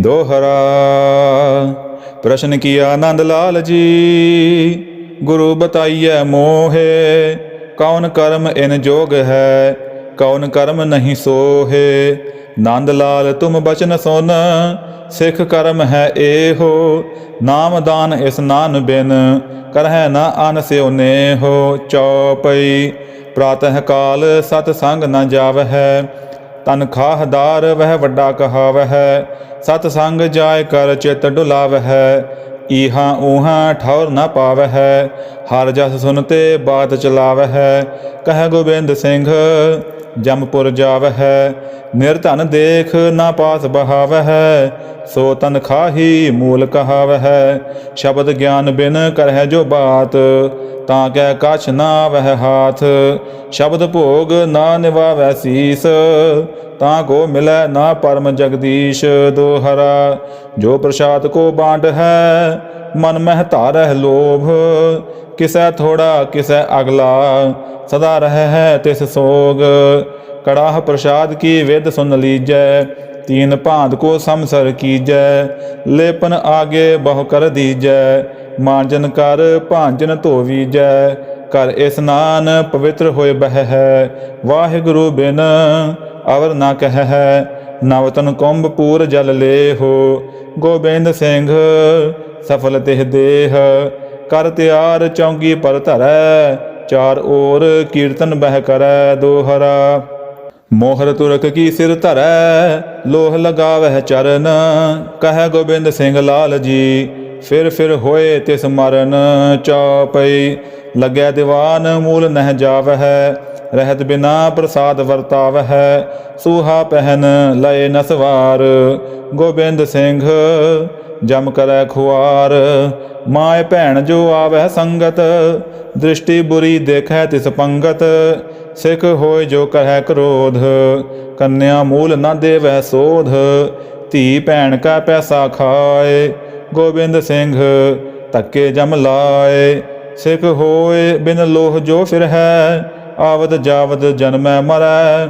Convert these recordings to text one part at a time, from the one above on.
ਦੋਹਰਾ ਪ੍ਰਸ਼ਨ ਕੀਆ ਆਨੰਦ ਲਾਲ ਜੀ? ਗੁਰੂ ਬਤਾਈਐ ਮੋਹੇ, ਕੌਣ ਕਰਮ ਇਨ ਜੋਗ ਹੈ, ਕੌਣ ਕਰਮ ਨਹੀਂ ਸੋਹੇ? ਨੰਦ ਲਾਲ, ਤੁਮ ਬਚਨ ਸੁਨ, ਸਿੱਖ ਕਰਮ ਹੈ ਏਹੋ ਨਾਮ ਦਾਨ ਇਸ ਨਾਨ ਬਿਨ, ਕਰਹਿ ਨਾ ਅਨ ਸਿਉ ਨੇਹੋ ਚੌਪਈ। ਪ੍ਰਾਤਹ ਕਾਲ ਸਤ ਸੰਗ ਨ ਜਾਵਹਿ ਤਨਖਾਹਦਾਰ ਵਹਿ ਵੱਡਾ ਕਹਾਵਹਿ, ਸਤ ਸੰਗ ਜਾਇ ਕਰ ਚਿਤ ਡੁਲਾਵਹਿ, ਈਹਾਂ ਊਹਾਂ ਠੌਰ ਨ ਪਾਵਹਿ, ਹਰ ਜਸ ਸੁਨਤੇ ਬਾਤ ਚਲਾਵਹਿ, ਕਹਿ ਗੋਬਿੰਦ ਸਿੰਘ ਜਮਪੁਰ ਜਾਵਹਿ ਨਿਰਧਨ ਦੇਖ ਨਾ ਪਾਸ ਬਹਾਵਹਿ, ਸੋ ਤਨ ਖਾਹੀ ਮੂਲ ਕਹਾਵਹਿ, ਸ਼ਬਦ ਗਿਆਨ ਬਿਨ ਕਰਹਿ ਜੋ ਬਾਤ, ਤਾਂ ਕਹਿ ਕਛ ਨਾ ਵਹਿ ਹਾਥ, ਸ਼ਬਦ ਭੋਗ ਨਾ ਨਿਵਾਵੈ ਸੀਸ ਤਾਂ ਕੋ ਮਿਲੈ ਨਾ ਪਰਮ ਜਗਦੀਸ਼ ਦੋਹਰਾ, ਜੋ ਪ੍ਰਸਾਦ ਕੋ ਬਾਂਟ ਹੈ, ਮਨ ਮਹਿ ਧਾਰਹਿ ਲੋਭ। ਕਿਸੈ ਥੋੜਾ, ਕਿਸੈ ਅਗਲਾ, ਸਦਾ ਰਹਿ ਹੈ ਤਿਸ ਸੋਗ। ਕੜਾਹ ਪ੍ਰਸਾਦ ਕੀ ਵਿਦ ਸੁਨ ਲੀਜੈ, ਤੀਨ ਭਾਂਤ ਕੋ ਸਮਸਰ ਕੀਜੈ। ਲੇਪਨ ਆਗੇ ਬਹੁ ਕਰ ਦੀਜੈ, ਮਾਂਜਨ ਕਰ ਭਾਂਜਨ ਧੋਵੀਜੈ। ਕਰ ਇਸਨਾਨ ਪਵਿੱਤਰ ਹੋਏ ਬਹਿ ਹੈ, ਵਾਹਿਗੁਰੂ ਬਿਨ ਅਵਰ ਨਾ ਕਹਿ ਹੈ ਨਵਤਨ ਕੁੰਭ ਪੂਰ ਜਲ ਲੇਹੋ। ਗੋਬਿੰਦ ਸਿੰਘ, ਸਫਲ ਤਿਹ ਦੇਹ। ਕਰ ਤਿਆਰ ਚੌਂਗੀ ਪਰ ਧਰੈ, ਚਾਰ ਓਰ ਕੀਰਤਨ ਬਹਿ ਕਰੈ ਦੋਹਰਾ। ਮੋਹਰ ਤੁਰਕ ਕੀ ਸਿਰ ਧਰੈ, ਲੋਹ ਲਗਾਵਹਿ ਚਰਨ। ਕਹੈ ਗੋਬਿੰਦ ਸਿੰਘ ਲਾਲ ਜੀ, ਫਿਰ ਫਿਰ ਹੋਏ ਤਿਸ ਮਰਨ ਚੌਪਈ ਲੱਗੈ ਦੀਵਾਨ ਮੂਲ ਨਹਿ ਜਾਵਹਿ ਰਹਿਤ ਬਿਨਾ ਪ੍ਰਸਾਦ ਵਰਤਾਵਹਿ, ਸੂਹਾ ਪਹਿਨ ਲਏ ਨਸਵਾਰ ਗੋਬਿੰਦ ਸਿੰਘ, ਜਮ ਕਰੈ ਖੁਆਰ। ਮਾਇ ਭੈਣ ਜੋ ਆਵਹਿ ਸੰਗਤ, ਦ੍ਰਿਸ਼ਟੀ ਬੁਰੀ ਦੇਖੈ ਤਿਸ ਪੰਗਤ। ਸਿੱਖ ਹੋਏ ਜੋ ਕਰਹਿ ਕ੍ਰੋਧ, ਕੰਨਿਆ ਮੂਲ ਨਾ ਦੇਵੈ ਸੋਧ। ਧੀ ਭੈਣ ਕਾ ਪੈਸਾ ਖਾਏ, ਗੋਬਿੰਦ ਸਿੰਘ ਧੱਕੇ ਜਮ ਲਾਏ। ਸਿੱਖ ਹੋਏ ਬਿਨ ਲੋਹ ਜੋ ਫਿਰ ਹੈ ਆਵਦ ਜਾਵਦ ਜਨਮੈ ਮਰੈ,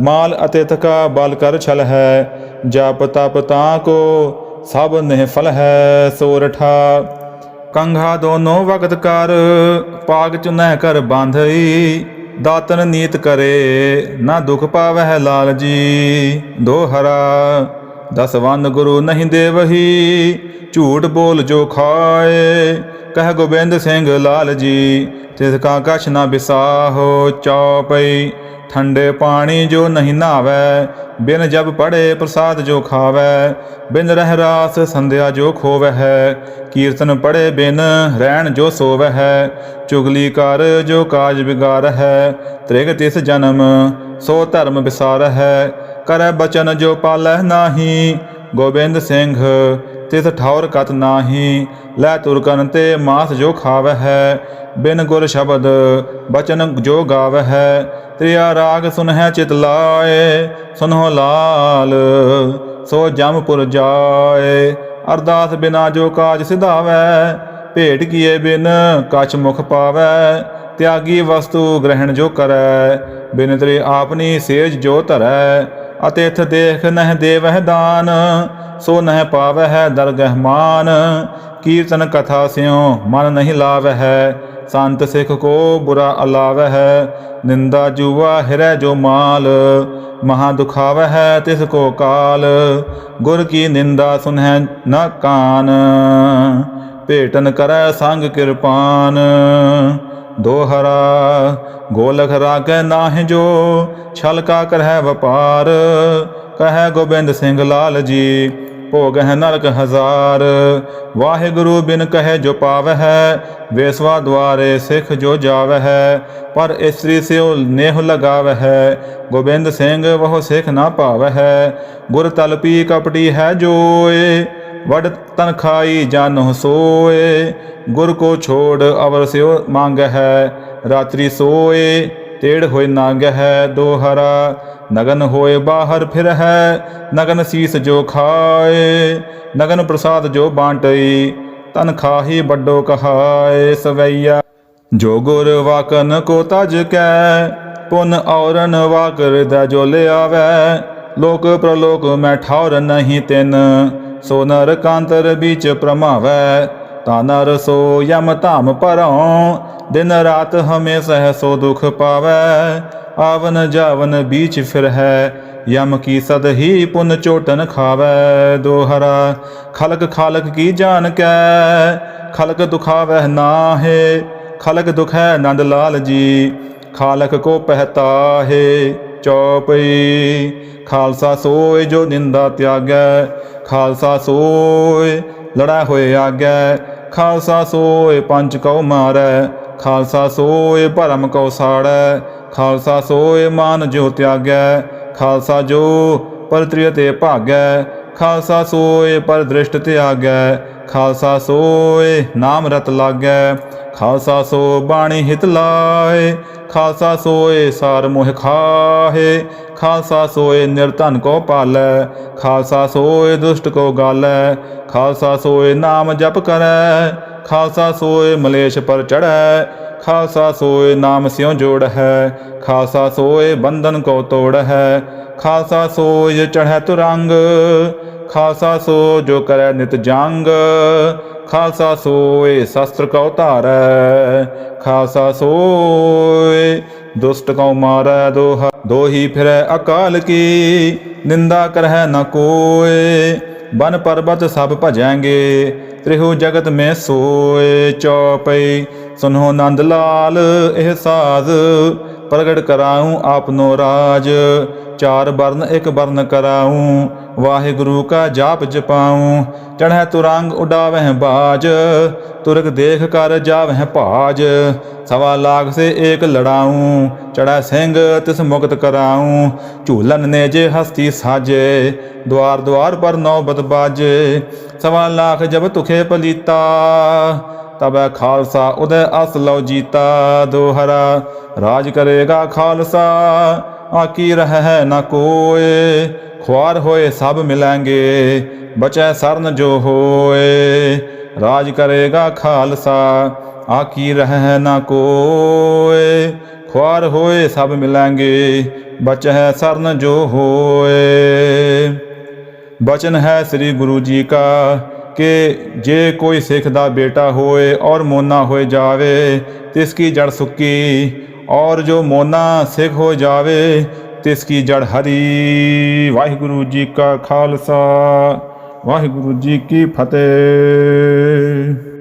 ਮਾਲ ਅਤੇ ਥਕਾ ਬਲ ਕਰ ਛਲ ਹੈ, ਜਪ ਤਪ ਤਾਂ ਕੋ ਸਭ ਨਿਹ ਫਲ ਹੈ, ਸੋਰਠਾ। ਕੰਘਾ ਦੋਨੋ ਵਗਤ ਕਰ, ਪਾਗ ਚੁਨੈ ਕਰ ਬਾਂਧਈ, ਦਾਤਨ ਨੀਤ ਕਰੇ, ਨਾ ਦੁਖ ਪਾਵਹਿ ਲਾਲ ਜੀ ਦੋਹਰਾ। ਦਸ ਵੰਨ ਗੁਰੂ ਨਹੀਂ ਦੇਵਹੀ, ਝੂਠ ਬੋਲ ਜੋ ਖਾਏ। ਕਹਿ ਗੋਬਿੰਦ ਸਿੰਘ ਲਾਲ ਜੀ ਤਿਸ ਕਾ ਕਛ ਨਾ ਬਿਸਾਹੋ ਚੌਪਈ। ਠੰਡੇ ਪਾਣੀ ਜੋ ਨਹੀਂ ਨਾਵੈ ਬਿਨ ਜਬ ਪੜੇ ਪ੍ਰਸਾਦ ਜੋ ਖਾਵੈ। ਬਿਨ ਰਹਿ ਰਾਸ ਸੰਧਿਆ ਜੋ ਖੋਵੈ ਹੈ ਕੀਰਤਨ ਪੜੇ ਬਿਨ ਰਹਿਣ ਜੋ ਸੋਵੈ ਹੈ ਚੁਗਲੀ ਕਰ ਜੋ ਕਾਜ ਵਿਗਾਰ ਹੈ ਤ੍ਰਿਗ ਤਿਸ ਜਨਮ ਸੋ ਧਰਮ ਵਿਸਾਰ ਹੈ ਕਰੈ ਬਚਨ ਜੋ ਪਾਲੈ ਨਾਹੀ। ਗੋਬਿੰਦ ਸਿੰਘ, ਤਿਸ ਠੌਰ ਕਤ ਨਾਹੀ। ਲੈ ਤੁਰਕਨ ਤੇ ਮਾਸ ਜੋ ਖਾਵੈ ਹੈ ਬਿਨ ਗੁਰ ਸ਼ਬਦ ਬਚਨ ਜੋ ਗਾਵੈ ਹੈ ਤ੍ਰਿਆ ਰਾਗ ਸੁਨਹਿ ਚਿਤ ਲਾਏ, ਸੁਨਹੁ ਲਾਲ ਸੋ ਜਮਪੁਰ ਜਾਏ। ਅਰਦਾਸ ਬਿਨਾ ਜੋ ਕਾਜ ਸਿਧਾਵੈ, ਭੇਟ ਕੀਏ ਬਿਨ ਕਛ ਮੁਖ ਪਾਵੈ। ਤਿਆਗੀ ਵਸਤੂ ਗ੍ਰਹਿਣ ਜੋ ਕਰੈ, ਬਿਨ ਤ੍ਰੇ ਆਪਣੀ ਸੇਜ ਜੋ ਧਰੈ। ਅਤਿਥ ਦੇਖ ਨਹਿ ਦੇਵਹਿ ਦਾਨ, ਸੋ ਨਹਿ ਪਾਵਹਿ ਦਰਗਹਿ ਮਾਨ। ਕੀਰਤਨ ਕਥਾ ਸਿਉ, ਮਨ ਨਹੀਂ ਲਾਵਹਿ, ਸੰਤ ਸਿੱਖ ਕੋ ਬੁਰਾ ਅਲਾਵਹਿ, ਨਿੰਦਾ ਜੂਆ ਹਿਰੈ ਜੋ ਮਾਲ। ਮਹਾ ਦੁਖਾਵਹਿ ਤਿਸ ਕੋ ਕਾਲ, ਗੁਰ ਕੀ ਨਿੰਦਾ ਸੁਨਹਿ ਨਾ ਕਾਨ। ਭੇਟਨ ਕਰੈ ਸੰਗ ਕਿਰਪਾਨ। ਦੋਹਰਾ, ਗੋਲਖ ਰਾਗੈ ਨਾਹਿ ਜੋ ਛਲ ਕਾ ਕਰਹਿ ਵਪਾਰ। ਕਹੈ ਗੋਬਿੰਦ ਸਿੰਘ ਲਾਲ ਜੀ ਭੋਗਹਿ ਨਰਕ ਹਜ਼ਾਰ। ਵਾਹਿਗੁਰੂ ਬਿਨ ਕਹੈ ਜੋ ਪਾਵਹਿ, ਵੇਸਵਾ ਦੁਆਰੇ ਸਿੱਖ ਜੋ ਜਾਵਹਿ। ਪਰ ਇਸਤਰੀ ਸਿਉ ਨੇਹ ਲਗਾਵਹਿ, ਗੋਬਿੰਦ ਸਿੰਘ ਵਹੁ ਸਿੱਖ ਨਾ ਭਾਵਹਿ ਗੁਰ ਤਲਪੀ ਕਪਟੀ ਹੈ ਜੋਏ ਵਡ ਤਨਖਾਈ ਖਾਈ ਜਾਨੁ ਸੋਏ ਗੁਰ ਕੋ ਛੋੜ ਅਵਰ ਸਿਓ ਮੰਗ ਹੈ ਰਾਤਰੀ ਸੋਏ, ਤੇੜ ਹੋਏ ਨਾਗ ਹੈ ਦੋਹਰਾ, ਨਗਨ ਹੋਏ ਬਾਹਰ ਫਿਰ ਹੈ ਨਗਨ ਸੀਸ ਜੋ ਖਾਏ, ਨਗਨ ਪ੍ਰਸਾਦ ਜੋ ਬਾਂਟਈ ਤਨ ਖਾਹੀ ਵੱਡੋ ਕਹਾਏ, ਸਵਈਆ। ਜੋ ਗੁਰ ਵਾਕਨ ਕੋ ਤਜ ਕੈ, ਪੁਨ ਔਰਨ ਵਾਕਰ ਦਾ ਜੋ ਲਿਆਵੈ, ਲੋਕ ਪ੍ਰਲੋਕ ਮੈਂ ਠੌਰ ਨਹੀਂ ਤਿਨ। ਸੋ ਨਰ ਕਾਂਤਰ ਵਿੱਚ ਪ੍ਰਮਾਵੈ, ਤਾ ਨਰ ਸੋ ਯਮ ਧਾਮ ਪਰਉ ਦਿਨ ਰਾਤ ਹਮੇ ਸਹ ਸੋ ਦੁਖ ਪਾਵੈ, ਆਵਨ ਜਾਵਨ ਬੀਚ ਫਿਰ ਹੈ ਯਮ ਕੀ ਸਦ ਹੀ ਪੁਨ ਚੋਟਨ ਖਾਵੈ, ਦੋਹਰਾ, ਖਲਕ ਖਾਲਕ ਕੀ ਜਾਣ ਕੈ, ਖਲਕ ਦੁਖਾਵਹਿ ਨਾਹੇ, ਖਲਕ ਦੁਖੈ ਨੰਦ ਲਾਲ ਜੀ, ਖਾਲਕ ਕੋ ਪਹਿਤਾਹੇ ਚੌਪਈ ਖਾਲਸਾ ਸੋਏ ਜੋ ਨਿੰਦਾ ਤਿਆਗੈ, ਖਾਲਸਾ ਸੋਏ ਲੜਾ ਹੋਏ ਆਗੈ। ਖਾਲਸਾ ਸੋਏ ਪੰਜ ਕਉ ਮਾਰੈ, ਖਾਲਸਾ ਸੋਏ ਭਰਮ ਕਉ ਸਾੜੈ। ਖਾਲਸਾ ਸੋਏ ਮਾਨ ਜੋ ਤਿਆਗੈ, ਖਾਲਸਾ ਜੋ ਪਰਤ੍ਰਿਯ ਤੇ ਭਾਗੈ। ਖਾਲਸਾ ਸੋਏ ਪਰ ਦ੍ਰਿਸ਼ਟ ਤਿਆਗੈ ਖਾਲਸਾ ਸੋਏ, ਨਾਮ ਰਤ ਲਾਗੈ, ਖਾਲਸਾ ਸੋ ਬਾਣੀ ਹਿਤ ਲਾਏ ਖਾਲਸਾ ਸੋਏ ਸਾਰ ਮੋਹ ਖਾਹੇ, ਖਾਲਸਾ ਸੋਏ ਨਿਰਧਨ ਕੋ ਪਾਲੈ, ਖਾਲਸਾ ਸੋਏ ਦੁਸ਼ਟ ਕੋ ਗਾਲੈ, ਖਾਲਸਾ ਸੋਏ ਨਾਮ ਜਪ ਕਰੈ, ਖਾਲਸਾ ਸੋਏ ਮਲੇਸ਼ ਪਰ ਚੜੈ ਖਾਲਸਾ ਸੋਏ ਨਾਮ ਸਿਉ ਜੋੜ ਹੈ, ਖਾਲਸਾ ਸੋਏ ਬੰਧਨ ਕੋ ਤੋੜ ਹੈ, ਖਾਲਸਾ ਸੋਏ ਚੜੈ ਤੁਰੰਗ ਖਾਲਸਾ ਸੋ ਜੋ ਕਰੈ ਨਿਤ ਜੰਗ। ਖਾਲਸਾ ਸੋਏ ਸ਼ਸਤਰ ਕਉ ਧਾਰੈ। ਖਾਲਸਾ ਸੋਏ ਦੁਸ਼ਟ ਕਉ ਮਾਰੈ ਦੋਹ। ਦੋਹੀ ਫਿਰੈ ਅਕਾਲ ਕੀ, ਨਿੰਦਾ ਕਰਹਿ ਨ ਕੋਏ। ਬਨ ਪਰਬਤ ਸਭ ਭਜੈਂਗੇ, ਤ੍ਰਿਹੂ ਜਗਤ ਮੈਂ ਸੋਏ। ਚੌਪਈ ਸੁਨੋ ਨੰਦ ਲਾਲ, ਇਹ ਸਾਜ਼ ਪ੍ਰਗਟ ਕਰਾਉ ਆਪਨੋ ਰਾਜ। ਚਾਰ ਬਰਨ ਇੱਕ ਬਰਨ ਕਰਾਉ। ਵਾਹਿਗੁਰੂ ਕਾ ਜਾਪ ਜਪਾਉ। ਚੜ੍ਹੈ ਤੁਰੰਗ ਉਡਾਵਹਿ ਬਾਜ। ਤੁਰਕ ਦੇਖ ਕਰ ਜਾਵਹਿ ਭਾਜ। ਸਵਾ ਲਾਖ ਸੇ ਏਕ ਲੜਾਉ। ਚੜ੍ਹੈ ਸਿੰਘ ਤਿਸ ਮੁਕਤ ਕਰਾਉ। ਝੂਲਨ ਨੇ ਜੇ ਹਸਤੀ ਸਾਜੇ। ਦਵਾਰ ਦਵਾਰ ਪਰ ਨੌਬਤ ਬਾਜੇ। ਸਵਾ ਲਾਖ ਜਬ ਤੁਖੇ ਪਲੀਤਾ। ਤਬੈ ਖਾਲਸਾ, ਉਦੈ ਅਸ ਲਉ ਜੀਤਾ ਦੋਹਰਾ। ਰਾਜ ਕਰੇਗਾ ਖਾਲਸਾ ਆਕੀ ਰਹਿ ਨਾ ਕੋਏ। ਖੁਆਰ ਹੋਏ ਸਭ ਮਿਲਾਂਗੇ, ਬਚੈ ਸਰਨ ਜੋ ਹੋਏ। ਰਾਜ ਕਰੇਗਾ ਖਾਲਸਾ ਆਕੀ ਰਹਿ ਨਾ ਕੋਏ। ਖੁਆਰ ਹੋਏ ਸਭ ਮਿਲਾਂਗੇ, ਬਚੈ ਸਰਨ ਜੋ ਹੋਏ। ਬਚਨ ਹੈ ਸ੍ਰੀ ਗੁਰੂ ਜੀ ਕਾ ਕਿ ਜੇ ਕੋਈ ਸਿੱਖ ਦਾ ਬੇਟਾ ਹੋਏ ਔਰ ਮੋਨਾ ਹੋਏ ਜਾਵੇ, ਤਿਸ ਕੀ ਜੜ ਸੁੱਕੀ, ਔਰ ਜੋ ਮੋਨਾ ਸਿੱਖ ਹੋ ਜਾਵੇ, ਤਿਸ ਕੀ ਜੜ ਹਰੀ। ਵਾਹਿਗੁਰੂ ਜੀ ਕਾ ਖਾਲਸਾ, ਵਾਹਿਗੁਰੂ ਜੀ ਕੀ ਫਤਿਹ।